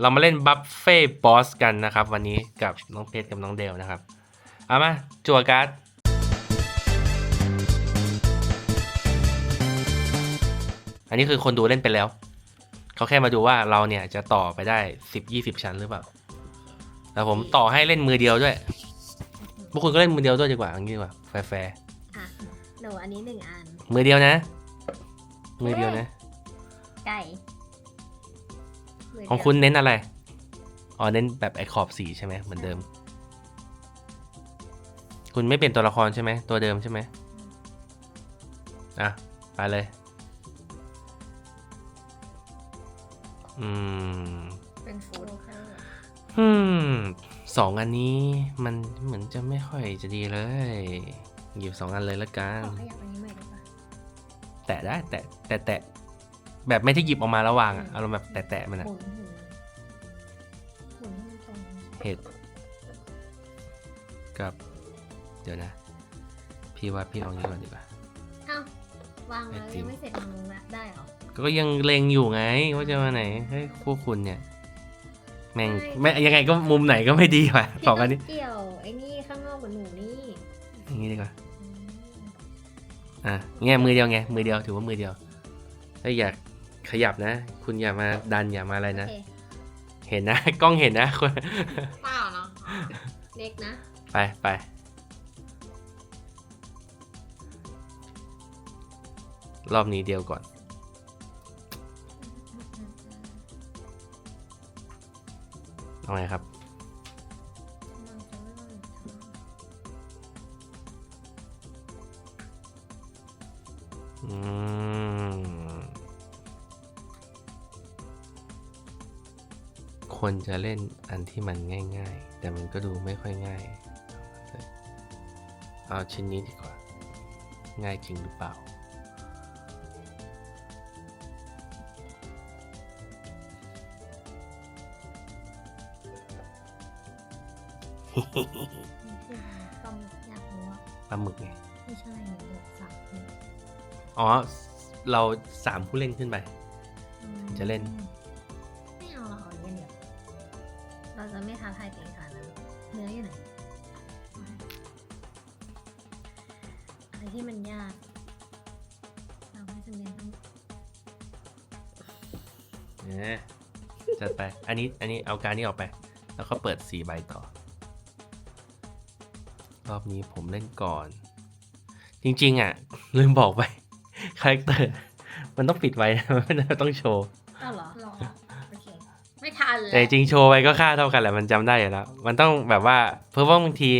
เรามาเล่นบัฟเฟ่บอสกันนะครับ วันนี้กับน้องเพชรกับน้องเดลนะครับ เอามาจั่วการ์ดอันนี้คือคนดูเล่นไปแล้ว เขาแค่มาดูว่าเราเนี่ยจะต่อไปได้สิบยี่สิบชั้นหรือเปล่าแต่ผมต่อให้เล่นมือเดียวด้วยพวกคุณก็เล่นมือเดียวด้วยดีกว่าอย่างนี้ดีกว่าแฟร์อะหนูอันนี้หนึ่งอันๆมือเดียวนะ มือเดียวนะ ไก่มืเดียว ของคุณเน้นอะไร อ๋อ เน้นแบบไอขอบสีใช่ไหมเหมือนเดิม คุณไม่เปลี่ยนตัวละครใช่ไหม ตัวเดิมใช่ไหมอะ ไปเลย อืม เป็นฟูดค่ะอืมสองอันนี้มันเหมือนจะไม่ค่อยจะดีเลย หยิบสองอันเลยละกันขอขยับอันนี้ใหม่ได้ปะแตะได้ แตะ แตะแตะ แบบไม่ที่หยิบออกมาระหว่างอะอารมณ์แบบแตะแตะมันอะหมุนหมุนหมุนให้มันตรงเห็ดกับ เดี๋ยวนะ พี่ว่าพี่เอางี้ก่อนดีกว่า เอ้าววางแล้วไอติมยังไม่เสร็จวางลงละได้เหรอ ก็ยังเลงอยู่ไงว่าจะมาไหนเฮ้ยพวกคุณเนี่ย แม่งไม่ยังไงก็มุมไหนก็ไม่ดีว่ะพี่สองอันนี้ต้เกี่ยวไอ้นี่ข้างนอกกับหนูนี่อย่างนี้ดีกว่าอืมอะเงี้ยมือเดียวไงมือเดียวถือว่ามือเดียวถ้าอยาก ขยับนะ คุณอย่ามาดันอย่ามาอะไรโอนะเคเห็นนะ กล้องเห็นนะคนเปล่าเนาะเล็กนะ ไปไปรอบนี้เดียวก่อน เอาไงครับ อืม ควรจะเล่นอันที่มันง่าย ๆ แต่มันก็ดูไม่ค่อยง่าย เอาชิ้นนี้ดีกว่า ง่ายจริงหรือเปล่าต้องอยากรู้ว่าปลาหมึกไง ไม่ใช่หนูบอกสามคนอ๋อ เราสามผู้เล่นขึ้นไป จะเล่นไม่ เราจะไม่ท้าทายตัวเองขนาดนั้นเนื้ออยู่ไหนอะไรที่มันยาก เราให้จำเป็นต้องเนี่ยจัดไป อันนี้ อันนี้เอาการนี้ออกไป แล้วก็เปิดสี่ใบต่อ รอบนี้ผมเล่นก่อน จริง ๆ อะ ลืมบอกไป คาแรคเตอร์ มันต้องปิดไว้นะมันไม่ได้ต้องโชว์ ไม่ทันเลยแต่จริงๆโชว์ไปก็ค่าเท่ากันแหละมันจำได้อยู่แล้ว มันต้องแบบว่า เพราะว่าบางที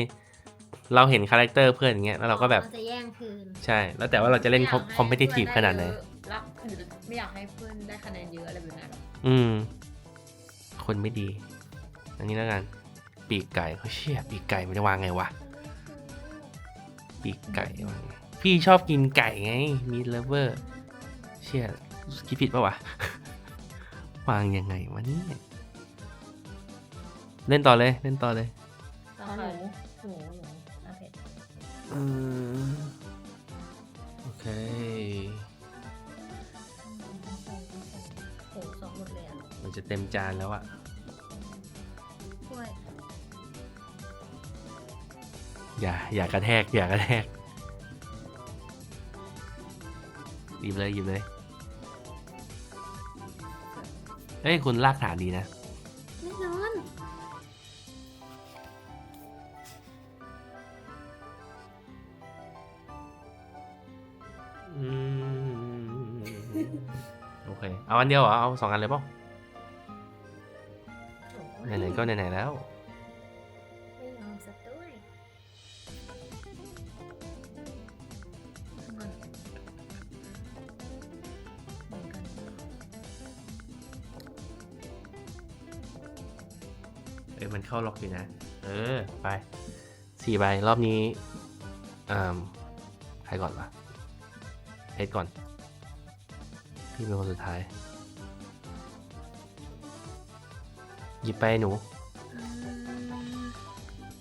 เราเห็นคาแรคเตอร์เพื่อนอย่างเงี้ยแล้วเราก็แบบจะแย่งคืนใช่ แล้วแต่ว่าเราจะเล่นคอมเพติทีฟขนาดไหนรักหรือไม่อยากให้เพื่อนได้คะแนนเยอะอะไรแบบนั้นหรอกอืม คนไม่ดี อันนี้แล้วกัน ปีกไก่เขาเชี่ยปีกไก่มันจะวางไงวะปีกไก่วางไงพี่ชอบกินไก่ไงมีเลเวอร์ เชี่ยคิดผิดปะวะวางยังไงวะเนี่ย เล่นต่อเลยเล่นต่อเลยแล้วหนูหนูหนูโอเคอืมโอเคโหสองหมดเลยอะมันจะเต็มจานแล้วอะกล้วยอย่าอย่ากระแทกอย่ากระแทกหยิบเลยหยิบเลยเฮ้ยคุณลากฐานดีนะ เคเอาอันเดียวเหรอเอาสองอันเลยเปล่าไหนๆก็ไหนๆแล้วไม่ยอมสักด้วยทำก่อนแบ่งกันเอ้ยมันเข้าล็อกอยู่นะ เออ ไปสี่ใบรอบนี้อ่าใครก่อนวะเพชรก่อน พี่เป็นคนสุดท้าย หยิบไปหนู อืม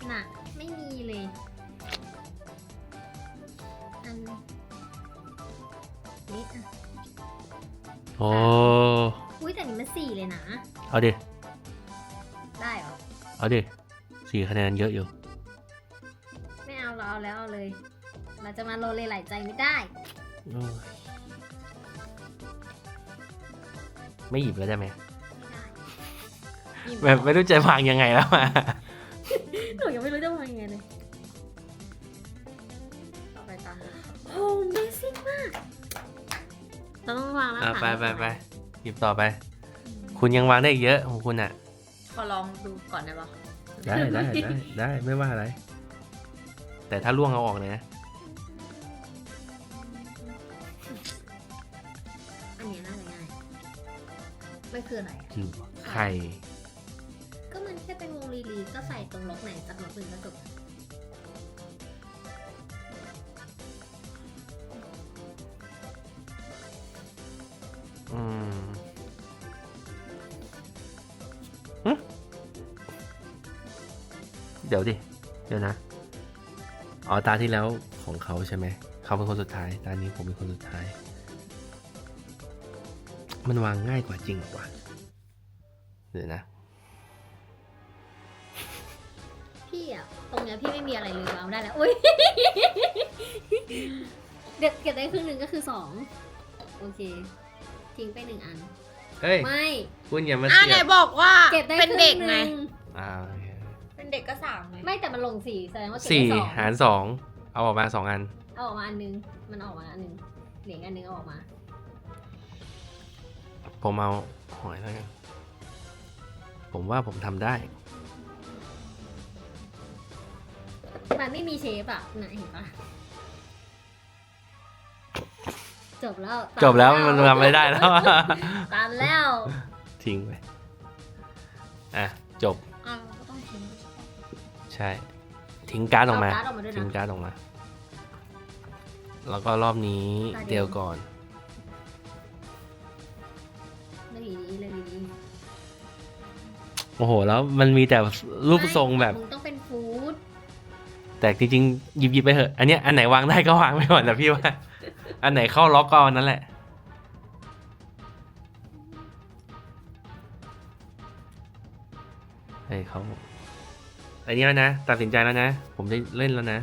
หนักไม่มีเลย อันนี้อะโอ้ อุ้ยแต่อันนี้มันสี่เลยนะ เอาดิเอาดิสี่คะแนนเยอะอยู่ ไม่เอาเราเอาแล้วเอาเลย เราจะมาโลเลไหลใจไม่ได้โอ้ยไม่หยิบแล้วได้ไหมไม่ได้ แบบไม่รู้จะวางยังไงแล้วอะหนูยังไม่รู้จะวางยังไงเลยต่อไปตามเลยโอ้เบสิกมากเราต้องวางแล้วอะค่ะไปไปไปหยิบต่อไป คุณยังวางได้อีกเยอะของคุณอะ ขอลองดูก่อนได้ปะได้ได้ได้ได้ไม่ว่าอะไร แต่ถ้าล่วงเอาออกเลยนะอันเนี้ยน่าจะง่ายมันคืออะไรอะจริงไข่ ล็อกไหนสักล็อกหนึ่งก็จบอืมหึเดี๋ยวดิ เดี๋ยวนะ อ๋อ ตาที่แล้วของเขาใช่ไหม เขาเป็นคนสุดท้าย ตานี้ผมเป็นคนสุดท้าย มันวางง่ายกว่าจริงเหรอวะเดี๋ยวนะ รงเนี้ยพี่ไม่มีอะไรเลยวางได้แล้วอุ้ยเด็ดเก็บได้ครึ่งหนึ่งก็คือสองโอเค ทิ้งไปหนึ่งอัน เฮ้ย ไม่คุณอย่ามาอะเสีไหนยบบอกว่าเก็บได้เป็นเด็กครึ่ไงหนึ่อ่าโอเคเป็นเด็กก็สามไง ไม่แต่มันลงสี่แสดงว่าเก็บสี่ได้สองหารสองเอาออกมาสองอัน เอาออกมาอันนึงมันออกมาอันนึงเหรียญอันนึงเอาออกมาผมเอาหอยแล้วกันผมว่าผมทำได้ มันไม่มีเชฟอะน่ะเห็นปะจบแล้วตัดจบแล้วมันทำไม่ได้แล้วตันแล้วทิ้งไปอะจบอะเราก็ต้องทิ้งด้วยใช่ปะใช่ ทิ้งการ์ดออกมาเการ์ดออกมาด้วยทิ้งนะการ์ดออกมา แล้วก็รอบนี้ตาเดียวเดียวก่อนเลยดีๆเลยดีโอ้โห แล้วมันมีแต่ๆรูปทรงแบบมึงต้องเป็นฟู้ด แต่จริงๆหยิบหยิบไปเถอะ อันเนี้ยอันไหนวางได้ก็วางไปก่อนนะพี่ว่า อันไหนเข้าล็อกก็อันนั้นแหละ เฮ้ยเขาอันนี้แล้วนะ ตัดสินใจแล้วนะ ผมได้เล่นแล้วนะ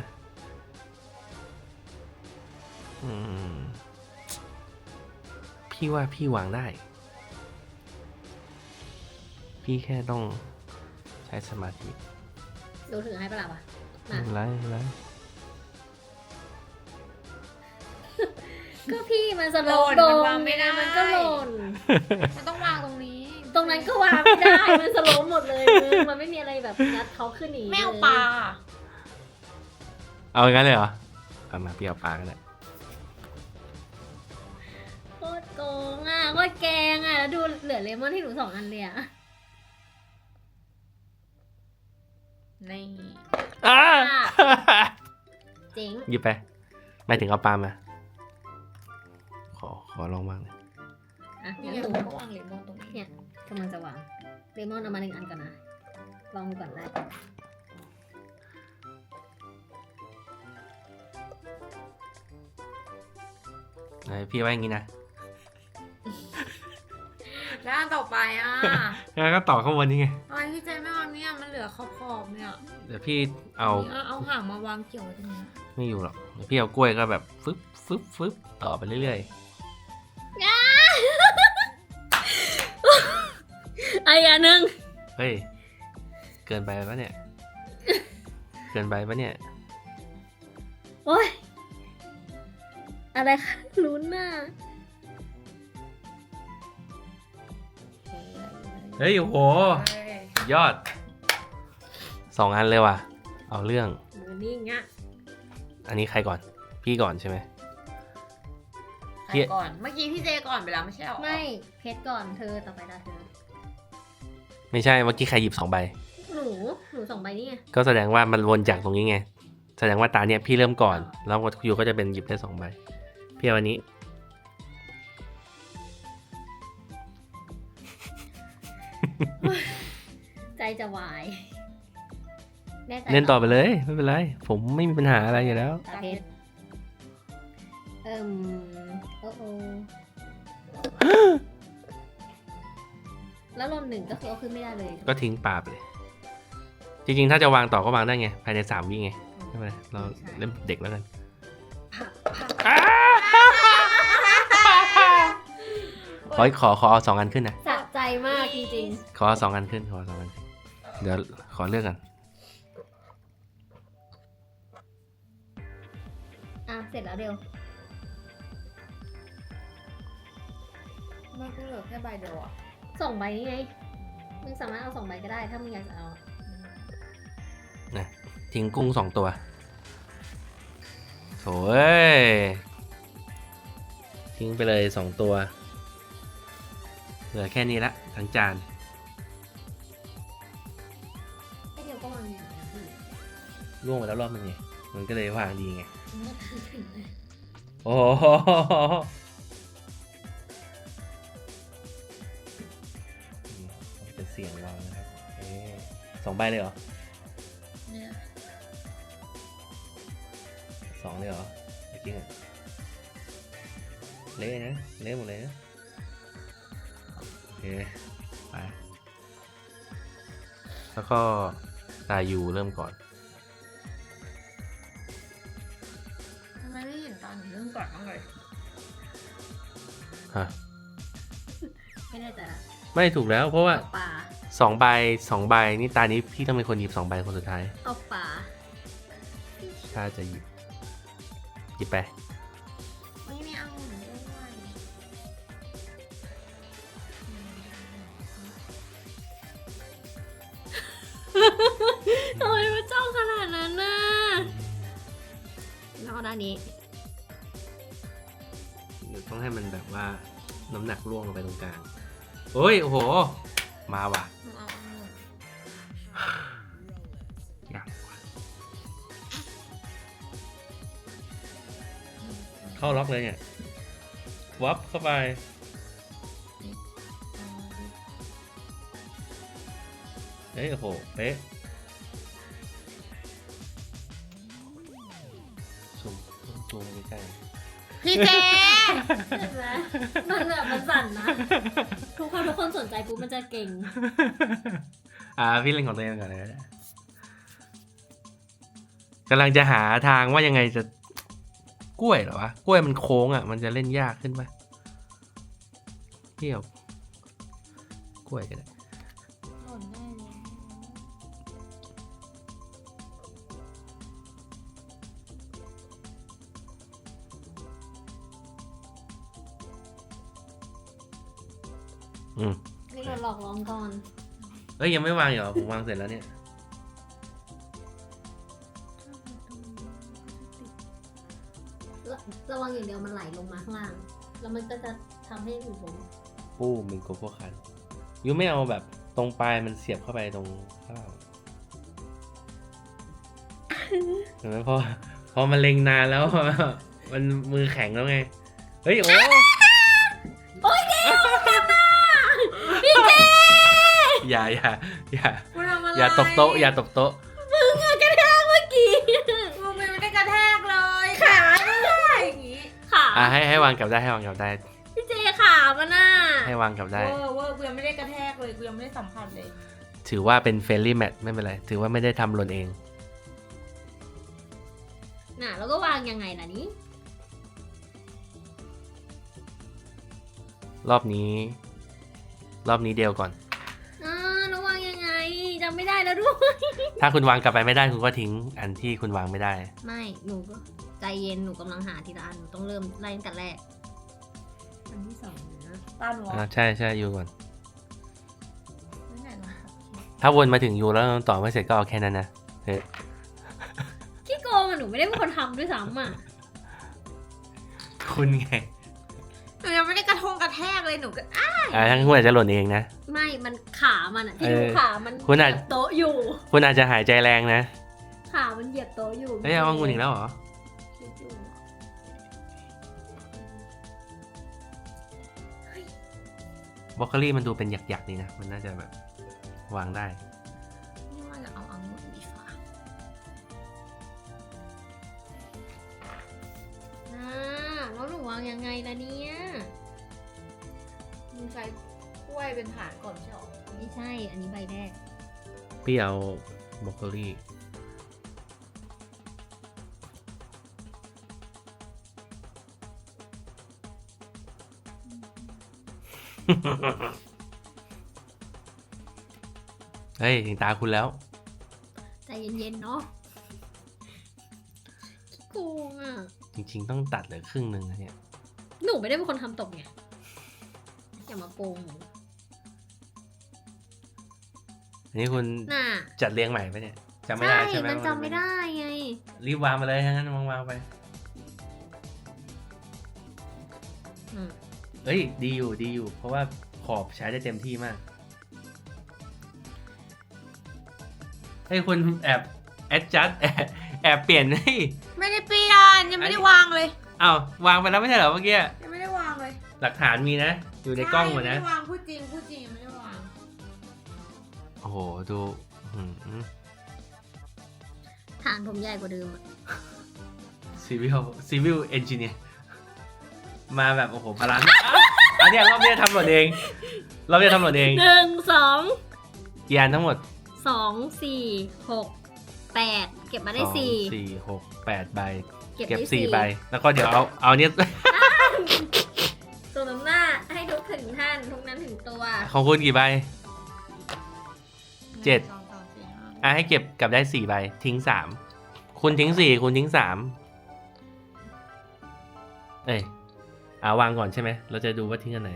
พี่ว่าพี่วางได้ พี่แค่ต้องใช้สมาธิดูถือให้ปะล่ะวะ ไม่มาเป็นไรไม่เป็นไรก็พี่มันสโลหล่ว์นโดมันงวางไม่ได้ มันก็หล่น มันต้องวางตรงนี้ตรงนั้นก็วางไม่ได้ มันสโลว์หมดเลยมึงมันไม่มีอะไรแบบงัดเขาขึ้นหนีไม่เอาลยปลาเอาอย่างนั้นเลยเหรอเอามาพี่เอาปลากันแหละโคตรโกงอะโคตรแกงอะแล้วดูเหลือเลมอนที่หนูสองอันเลยอะ นี่อ่าเจ๋งหยิบไปหมายถึงเอาปลามา ขอขอลองบ้างหน่อยอะนี่งั้นไงหนูก็วางเลมอนตรงนี้เนี่ยกำลังจะวางเลมอนเอามาหนึ่งอันก่อนนะ ลองดูก่อนได้ไหนพี่ว่าอย่างนี้นะ แล้วอันต่อไปอะงั้นก็ต่อข้างบนนี่ไงทำไมพี่เจไม่วางเนี่ยมันเหลือขอบๆเนี่ยเดี๋ยวพี่เอานี่เอาหางมาวางเกี่ยวไว้ตรงนี้ไม่อยู่หรอกเดี๋ยวพี่เอากล้วยก็แบบฟึบฟึบฟึบต่อไปเรื่อยไอ้อันหนึ่งๆเฮ้ยเกินไปปะเนี่ย เกินไปปะเนี่ยโอ้ยอะไรคะลุ้นน่ะ ฮ้ยโอ้โหเฮ้ยยอดสองอันเลยว่ะ เอาเรื่อง มือนิ่งอะอันนี้ใครก่อน พี่ก่อนใช่ไหม ใครก่อน เมื่อกี้พี่เจก่อนไปแล้วไม่ใช่หรอไม่เพชรก่อนเธอต่อไปตาเธอไม่ใช่เมื่อกี้ใครหยิบสองใบ หนูหนูสองใบนี่ไงก็แสดงว่ามันวนจากตรงนี้ไง แสดงว่าตาเนี้ยพี่เริ่มก่อน แล้วยูก็จะเป็นหยิบได้สองใบ พี่เอาวันนี้ จจะวายแใจเล่นต่อไปเลย ไม่เป็นไร ผมไม่มีปัญหาอะไรอยู่แล้ว ตาเพชรเอิ่มโอ้โอแล้วลนหนึ่งก็คือเอาขึ้นไม่ได้เลย ก็ทิ้งปลาไปเลย จริงๆ ถ้าจะวางต่อก็วางได้ไง ภายในสามวิไงใช่ไหมเราเล่นเด็กแล้วกันขอขอขอเอาสองอันขึ้นนะ สะใจมากจริง ขอเอาสองอันขึ้น ขอเอาสองอันขึ้น เดี๋ยวขอเลือกกันๆอะ เสร็จแล้วเร็วมันก็เหลือแค่ใบเดียวอะส่งใบนี้ไง มึงสามารถเอาสองใบก็ได้ ถ้ามึงอยากจะเอาทิ้งกุ้งสองตัวโถ่เอ้ยทิ้งไปเลยสองตัว เหลือแค่นี้ละทั้งจาน ล่วงไปแล้วรอบนึงไงมันก็เลยวางดีไงมันก็ทันถึงเลยโอ้โหนี่เป็นเสียงวางนะครับเอ๊ะสองใบเลยเหรอเนี่ยสองเลยเหรอจริงอะเละนะเละหมดเลยนะโอเคไปแล้วก็ตายูเริ่มก่อน ห็นตอนหนูเรื่องก่อนบ้างเลยฮะไม่แน่ใจละไม่ถูกแล้วเพราะว่าเอาป่าสองใบสองใบนี่ตานี้พี่ต้องเป็นคนหยิบสองใบคนสุดท้ายเอาป่าถ้าจะหยิบ หยิบไป ไม่ไม่เอาหนูด้วยทำไมมันจ้องขนาดนั้นน่ะแล้วเอาด้านนี้ ต้องให้มันแบบว่าน้ำหนักร่วงลงไปตรงกลางโอ้ยโอ้โห มาว่ะหนูเอาหนูยากว่ะเข้าล็อกเลยเนี่ยวับเข้าไปเฮ้ยโอ้โหเป๊ะซูมต้องซูมใกล้พี่เจ มันแบบมันสั่นนะ ทุกคนทุกคนสนใจปุ๊บมันจะเก่ง อ่าพี่เล่นของตัวเองก่อนเลยก็ได้กำลังจะหาทางว่ายังไงจะกล้วยเหรอวะกล้วยมันโค้งอะ มันจะเล่นยากขึ้นปะพี่เอากล้วยก็ได้ อืมนี่เราหลอกลองก่อนเอ้ยยังไม่วางอีกเหรอผมวางเสร็จแล้วเนี่ยระระวังอย่างเดียวมันไหลลงมาข้างล่าง แล้วมันก็จะทำให้อื่นลงปู้เป็นโกโก้คันยูไม่เอาแบบตรงปลายมันเสียบเข้าไปตรงข้างเห็นไหมพอพอมันเล็งนานแล้ว มันมือแข็งแล้วไง เฮ้ยโอ้ อย่าอย่าอย่ากูทำอะไรอย่าตบโต๊ะอย่าตบโต๊ะมึงอะกระแทกเมื่อกี้กูไม่ได้กระแทกเลยขาไม่ได้อย่างงี้ขาอะให้ให้วางกลับได้ให้วางกลับได้ พี่เจขามันน่ะให้วางกลับได้ เวอร์เวอร์กูยังไม่ได้กระแทกเลยกูยังไม่ได้สัมผัสเลยถือว่าเป็นเฟรนลี่แมทไม่เป็นไร ถือว่าไม่ได้ทำหล่นเอง น่ะแล้วก็วางยังไงล่ะนี้รอบนี้ รอบนี้เดียวก่อน แล้วด้วย ถ้าคุณวางกลับไปไม่ได้คุณก็ทิ้งอันที่คุณวางไม่ได้ ไม่หนูก็ใจเย็นหนูกำลังหาทีละอันหนูต้องเริ่มไล่ตั้งแต่แรก อันที่สองนะตาหนูอ่าใช่ใช่ยูก่อน ไม่ไหนลองขับคิดถ้าวนมาถึงยูแล้วต่อไม่เสร็จก็เอาแค่นั้นนะเฮ้ยขี้โกงอะหนูไม่ได้เป็นคนทำด้วยซ้ำอะคุณไง หนูยังไม่ได้กระทงกระแทกเลยหนูก็อะอ่าทั้งคุณอาจจะหล่นเองนะ ไม่มันขามันอะที่เออดูขามันคุณอาจ เหยียบโต๊ะอยู่ คุณอาจจะหายใจแรงนะขามันเหยียบโต๊ะอยู่เฮ้ยเอาวางคุณอีกแล้วเหรอคิดอยู่อะบล็อกโคลี่มันดูเป็นหยักๆดีนะ มันน่าจะแบบวางได้ วหนูวางยังไงล่ะเนี่ย มึงใช้กล้วยเป็นฐานก่อนใช่หรอไม่ใช่ อันนี้ใบแรก พี่เอาบรอกโคลีเฮ้ยถึงตาคุณแล้ว ใจเย็นๆเนาะขี้โกงอะ จริง ๆ ต้องตัดเหลือครึ่งหนึ่งนะเนี่ย หนูไม่ได้เป็นคนทำตกไงอย่ามาโกงหนูอันนี้คุณน่ะจัดเรียงใหม่ปะเนี่ยจำไม่ได้ใช่ไหมมันจำไม่ได้ไง รีบวางมาเลยงั้นวางวางๆไปอืมเอ้ยดีอยู่ดีอยู่ เพราะว่าขอบใช้ได้เต็มที่มากเฮ้ยคุณแอบแอดจัดแอบแอบเปลี่ยนให้ ไม่ได้เปลี่ยนยังไม่ได้วางเลยอ้าววางไปแล้วไม่ใช่เหรอเมื่อกี้ ยังไม่ได้วางเลยหลักฐานมีนะ อยู่ในกล้องหมดใช่นะยังไม่ได้วางพูดจริงพูดจริงยังไม่ได้วาง โอ้โหดูอื้อหือฐานผมใหญ่กว่าเดิมอะ ซีวิลซีวิลเอนจิเนียร์มาแบบโอ้โหบาลานซ์อะอันเนี้ยรอบนี้ทำหมดเองรอบนี้ทำหมดเองหนึ่งสองกี่อันทั้งหมด สองสี่หกแปดเก็บมาได้สองสี่ สี่หกแปดใบ เก็บเก็บได้สี่สี่ใบ แล้วก็เดี๋ยวเอาเอาเนี้ยตัวน้ำหน้าให้ทุกถึงท่านทุกนั้นถึงตัวของคุณกี่ใบ เจ็ดสองสามสี่ห้าอะให้เก็บกลับได้สี่ใบ ทิ้งสามคุณทิ้งสี่คุณทิ้งสามเอ้ยอ่าวางก่อนใช่ไหมเราจะดูว่าทิ้งอันไหน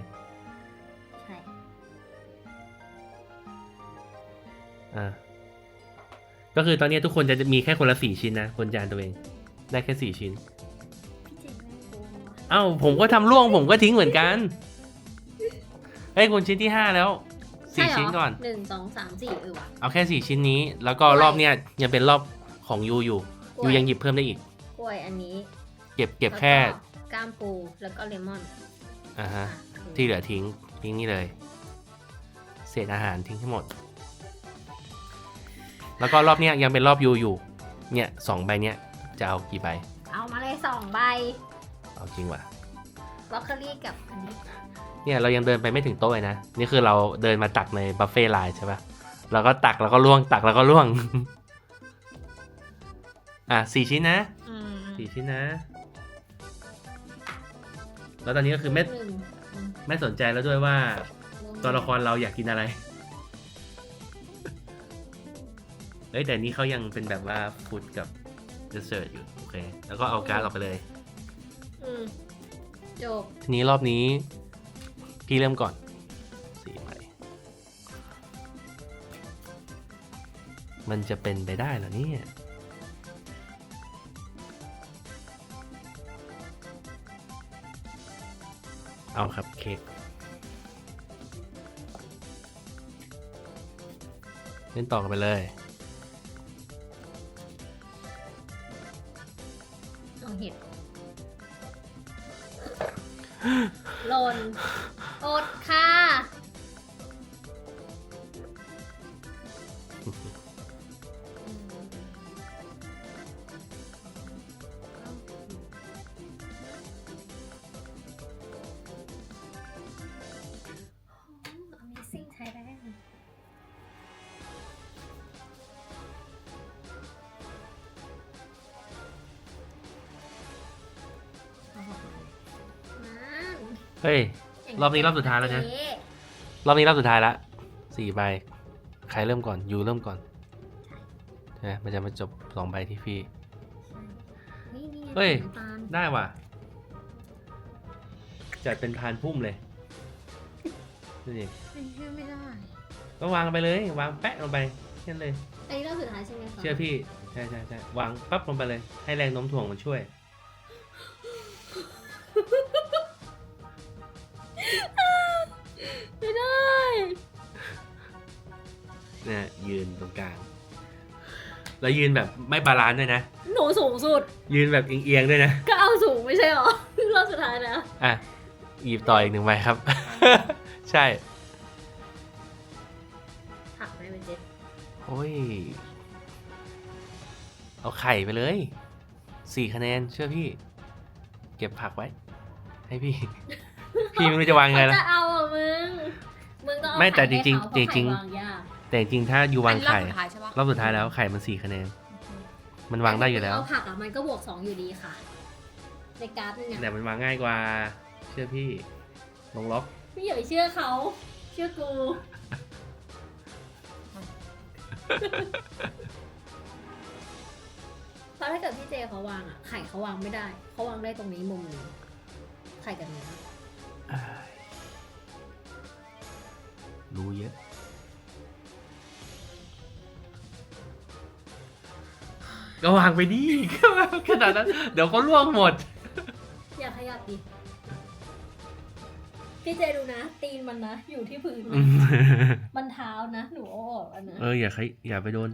ใช่อ่า ก็คือตอนนี้ทุกคนจะมีแค่คนละสี่ชิ้นนะคนจานตัวเองได้แค่สี่ชิ้น พี่เจ๋งแม่โกงว่ะเอ้าผมก็ทำล่วงผมก็ทิ้งเหมือนกันเฮ้ยคุณชิ้นที่ห้าแล้วสี่ใเหรชิ้นก่อนหนึ่งสองสามสี่เออว่ะ เอาแค่สี่ชิ้นนี้ แล้วก็กล้วยรอบเนี้ยยังเป็นรอบของยูอยู่กล้วยยูยังหยิบเพิ่มได้อีก กล้วยอันนี้เก็บเก็บแค่ล้วก้ามปูแล้วก็เลมอนอ่าฮะ อะที่เหลือทิ้งทิ้งนี่เลย เศษอาหารทิ้งทั้งหมด แล้วก็รอบเนี้ยยังเป็นรอบยูอยู่ เนี่ยสองใบเนี้ยจะเอากี่ใบ เอามาเลยสองใบเอาจริงว่ะบล็อกเกอรี่กับอันนี้เนี่ยเรายังเดินไปไม่ถึงโต๊ะเลยนะ นี่คือเราเดินมาตักในบัฟเฟ่ต์ไลน์ใช่ปะเราก็ตักแล้วก็ล่วงตักแล้วก็ล่วง อะสี่ชิ้นนะอืมสี่ชิ้นนะ แล้วตอนนี้ก็คือไม่หนึ่งอืมไม่สนใจแล้วด้วยว่า ตัวละครเราอยากกินอะไร อ้ยแต่นี้เขายังเป็นแบบว่าฟูดกับเดสเซอร์อยู่โอเค แล้วก็เอาการ์ดออกไปเลย อืมจบทีนี้รอบนี้ พี่เริ่มก่อนสี่ใบมันจะเป็นไปได้เหรอเนี่ยเอาครับเค้กเล่นต่อกันไปเลย หล่นอดค่ะ รอบนี้รอบสุดท้ายแล้วนะ รอบนี้รอบสุดท้ายละสี่ใบ ใครเริ่มก่อนยูเริ่มก่อนใช่ไหมมันจะมาจบสองใบที่พี่นี่นี่ไงเฮ้ยน้ำตาลได้ว่ะ จัดเป็นพานพุ่มเลยดูดิเป็นชื่อไม่ได้ ก็วางไปเลย วางแปะลงไปแค่นั้นเลยอันนี้รอบสุดท้ายใช่ไหมคะเชื่อพี่ ใช่ใช่ใช่วางปั๊บลงไปเลย ให้แรงโน้มถ่วงมันช่วย เนี่ยยืนตรงกลาง แล้วยืนแบบไม่บาลานซ์ด้วยนะ หนูสูงสุด ยืนแบบเอียงๆด้วยนะ ก็เอาสูงไม่ใช่หรอ รอบสุดท้ายนะ อะ หยิบต่ออีกหนึ่งใบครับ ใช่ผักไหมเป็นเจ็ดโอ้ย เอาไข่ไปเลย สี่คะแนนเชื่อพี่ เก็บผักไว้ ให้พี่ พี่ไม่รู้จะวางไงเขาแล้วจะเอาอะมึง มึงต้องเอาไม่แต่ไข่ให้จริงๆเขาเพาะจริงๆไข่วางยาก แต่จริงๆถ้ายูวางอันนี้รอบไข่สุดท้ายใช่ปะ รอบสุดท้ายแล้วไข่มันสี่คะแนน มันวางได้อยู่แล้ว เอาผักอะมันก็บวกสองอยู่ดีค่ะ ในการ์ดนึงแต่อะมันวางง่ายกว่า เชื่อพี่ ลงล็อก พี่อย่าไปเชื่อเขาเชื่อกู เพราะถ้าเกิดพี่เจเขาวางอะไข่เขาวางไม่ได้เขาวางได้ตรงนี้มุมนี้ไข่กับเนื้ออ้ายรู้เยอะ ก็วางไปดิขนาดนั้น เดี๋ยวเขาล่วงหมด อย่าขยับดิ พี่เจดูนะ ตีนมันนะ อยู่ที่พื้นอืนะมมันเท้านะ หนูเอาออกอันนะ เอออย่าใครอย่าไปโดน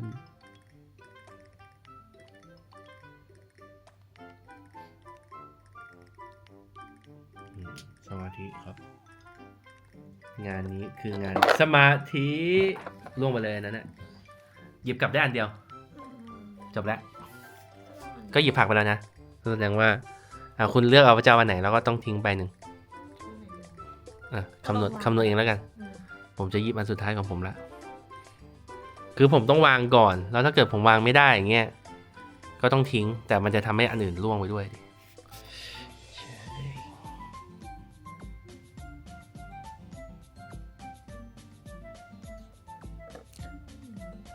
อืมสมาธิครับ งานนี้คืองานสมาธิล่วงไปเลยอันนั้นนะหยิบกลับได้อันเดียว จบแล้ว ก็หยิบผักไปแล้วนะแสดงว่าอ่าคุณเลือกเอาพระเจ้าวันไหนแล้วก็ต้องทิ้งไปหนึ่งอะคำนวณคำนวณเองแล้วกันอืมผมจะหยิบอันสุดท้ายของผมละคือผมต้องวางก่อน แล้วถ้าเกิดผมวางไม่ได้อย่างเงี้ยก็ต้องทิ้ง แต่มันจะทำให้อันอื่นล่วงไปด้วยดิใช่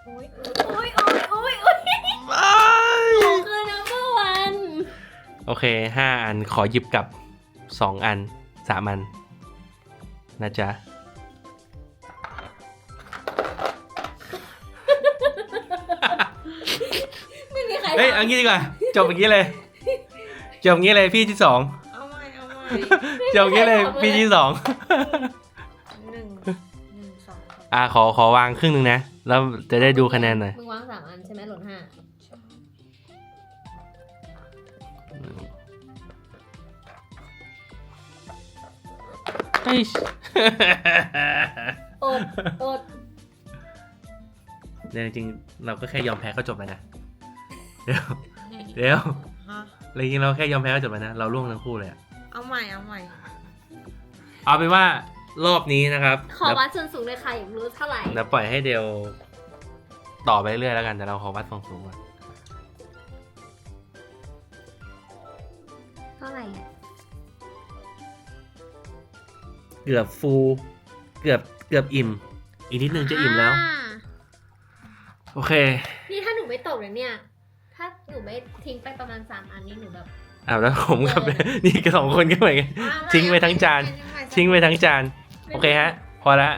โอ้ยโอ้ยโอ้ยโอ้ยโอ้ยหนูคือ number one โอเคห้าอันขอหยิบกลับสองอันสามอัน นะจ๊ะ ไม่มีใครเฮ้ยทำเอางี้ดีกว่า จบอย่างนี้เลย จบอย่างนี้เลยพี่ที่สองเอาใหม่เอาใหม่จบอย่างนี้เลยพี่ที่สองหนึ่งหนึ่งสองสามอ่าขอขอวางครึ่งหนึ่งนะ แล้วจะได้ดูคะแนนหน่อย มึง เฮ้ยอดอดเนี่ยจริงๆเราก็แค่ยอมแพ้ก็จบแล้วนะเดี๋ยวหนึ่งเดี๋ยวฮะจริงๆเราแค่ยอมแพ้ก็จบแล้วนะเราล่วงทั้งคู่เลยอะเอาใหม่เอาใหม่ เอาเป็นว่ารอบนี้นะครับขอเดี๋ยววัดส่วนสูงเลยค่ะอยากรู้เท่าไหร่ เดี๋ยวปล่อยให้เดวต่อไปเรื่อยๆแล้วกันแต่เราขอวัดความสูงก่อนเท่าไหร่อะ เกือบฟูลเกือบเกือบอิ่ม อีกนิดนึงจะอิ่มแล้วาโอเคนี่ถ้าหนูไม่ตกเลยเนี่ย ถ้าหนูไม่ทิ้งไปประมาณสามอันนี้หนูแบบอ่าแล้วผมกับ นี่ก็สองคนก็เหมือนกันทิ้งไปทั้งจาน ทิ้งไปทั้งจาน โอเคฮะ พอละ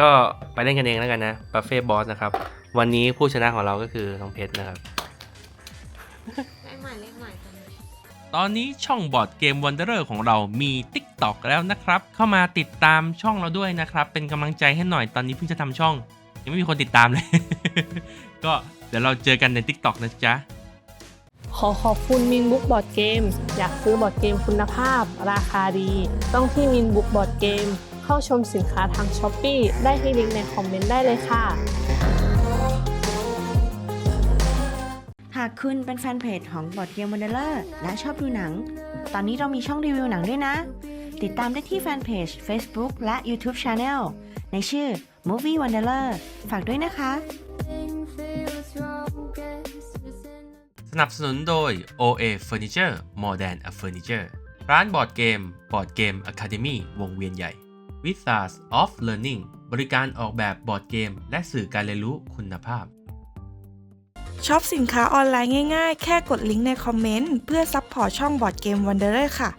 ก็ไปเล่นกันเองแล้วกันนะบัฟเฟ่บอสนะครับ วันนี้ผู้ชนะของเราก็คือน้องเพชรนะครับเลขใหม่เลขใหม่กันเลย ตอนนี้ช่องบอร์ดเกมวันเดอร์ของเรามี TikTok แล้วนะครับ เข้ามาติดตามช่องเราด้วยนะครับ เป็นกำลังใจให้หน่อยตอนนี้เพิ่งจะทำช่อง ยังไม่มีคนติดตามเลย ก็เดี๋ยวเราเจอกันใน TikTok นะจ๊ะ ขอขอบคุณมินบุ๊กบอร์ดเกมอยากซื้อบอร์ดเกมคุณภาพ ราคาดี ต้องที่มินบุ๊กบอร์ดเกมเข้าชมสินค้าทางช้อปปีได้ที่ลิงก์ในคอมเมนต์ได้เลยค่ะ หากคุณเป็นแฟนเพจของบอดเกมวันเดอร์และชอบดูหนัง ตอนนี้เรามีช่องรีวิวหนังด้วยนะ ติดตามได้ที่แฟนเพจ Facebook และ YouTube Channel ในชื่อ Movie Wanderer ฝากด้วยนะคะ สนับสนุนโดย OA Furniture More Than a Furniture ร้านบอร์ดเกม บอร์ดเกม Academy วงเวียนใหญ่ w i z a r s of Learning บริการออกแบบบอร์ดเกม และสื่อการเรียนรู้คุณภาพ ช็อปสินค้าออนไลน์ง่ายๆ แค่กดลิงก์ในคอมเมนต์ เพื่อซัพพอร์ตช่องบอร์ดเกมวันเดอร์ค่ะ